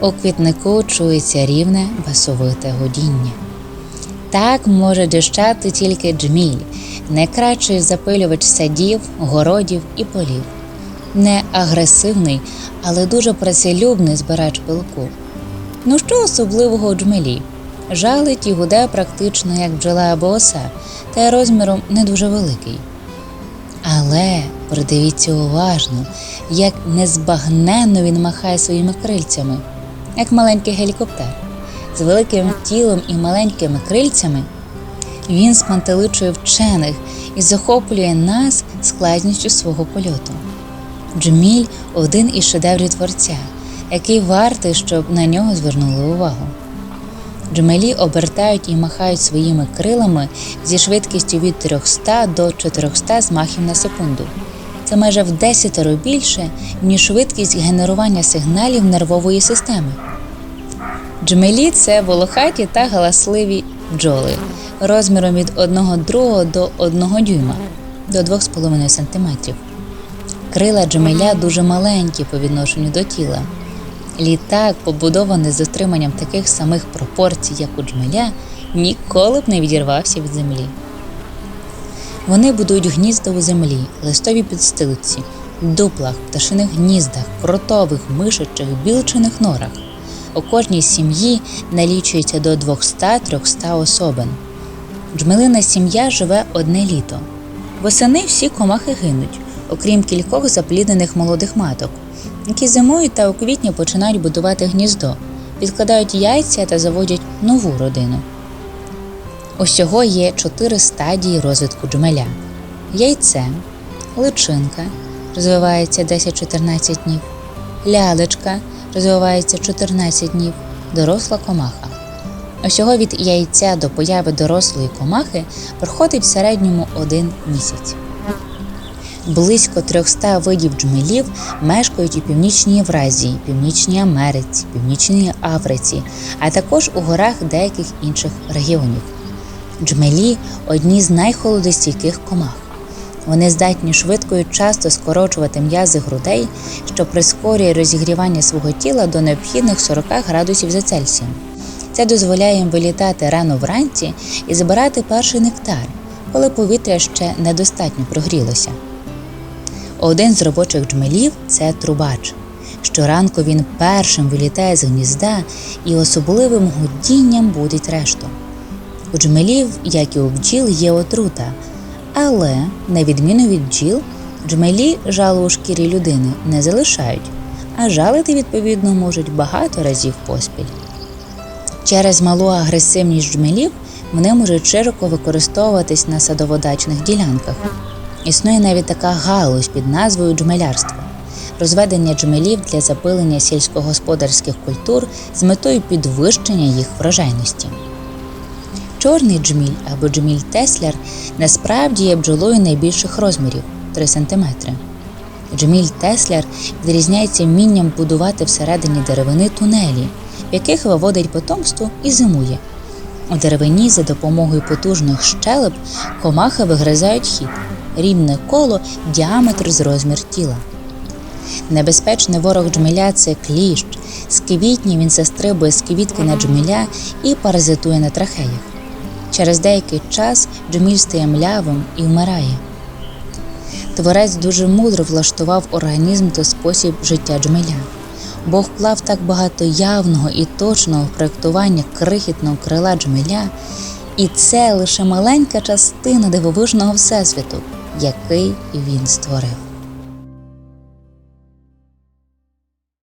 У квітнику чується рівне басовите гудіння. Так може дещати тільки джміль, найкращий запилювач садів, городів і полів. Не агресивний, але дуже працелюбний збирач пилку. Ну що особливого у джмелі? Жалить і гуде практично як бджола або оса, та розміром не дуже великий. Але придивіться уважно, як незбагненно він махає своїми крильцями, як маленький гелікоптер. З великим тілом і маленькими крильцями він спантеличує вчених і захоплює нас складністю свого польоту. Джміль один із шедеврів творця, який вартий, щоб на нього звернули увагу. Джмелі обертають і махають своїми крилами зі швидкістю від 300 до 400 змахів на секунду. Це майже в десятеро більше, ніж швидкість генерування сигналів нервової системи. Джмелі це волохаті та галасливі бджоли розміром від 1,2 до 1 дюйма до 2,5 см. Крила джмеля дуже маленькі по відношенню до тіла. Літак, побудований з дотриманням таких самих пропорцій, як у джмеля, ніколи б не відірвався від землі. Вони будують гнізда у землі, листові підстилці, дуплах, пташиних гніздах, кротових, мишачих, білчиних норах. У кожній сім'ї налічується до 200-300 особин. Джмелина сім'я живе одне літо. Восени всі комахи гинуть, окрім кількох запліднених молодих маток, які зимують та у квітні починають будувати гніздо, відкладають яйця та заводять нову родину. Усього є чотири стадії розвитку джмеля: яйце, личинка розвивається 10-14 днів, лялечка розвивається 14 днів, доросла комаха. Усього від яйця до появи дорослої комахи проходить в середньому один місяць. Близько 300 видів джмелів мешкають у Північній Євразії, Північній Америці, Північній Африці, а також у горах деяких інших регіонів. Джмелі одні з найхолодостійких комах. Вони здатні швидко і часто скорочувати м'язи грудей, що прискорює розігрівання свого тіла до необхідних 40 градусів за Цельсієм. Це дозволяє їм вилітати рано вранці і збирати перший нектар, коли повітря ще недостатньо прогрілося. Один з робочих джмелів це трубач. Щоранку він першим вилітає з гнізда і особливим гудінням будить решту. У джмелів, як і у бджіл, є отрута, але, на відміну від бджіл, джмелі жалу у шкірі людини не залишають, а жалити, відповідно, можуть багато разів поспіль. Через малу агресивність джмелів вони можуть широко використовуватись на садоводачних ділянках. Існує навіть така галузь під назвою джмелярство розведення джмелів для запилення сільськогосподарських культур з метою підвищення їх врожайності. Чорний джміль або джміль Теслер насправді є бджолою найбільших розмірів 3 см. Джміль Теслер відрізняється вмінням будувати всередині деревини тунелі, в яких виводить потомство і зимує. У деревині за допомогою потужних щелеп комахи вигризають хід, рівне коло діаметр з розмір тіла. Небезпечний ворог джмеля це кліщ. З квітні він застрибує з квітки на джмеля і паразитує на трахеях. Через деякий час джміль стає млявим і вмирає. Творець дуже мудро влаштував організм та спосіб життя джмеля. Бог вклав так багато явного і точного проєктування крихітного крила джмеля, і це лише маленька частина дивовижного всесвіту, який він створив.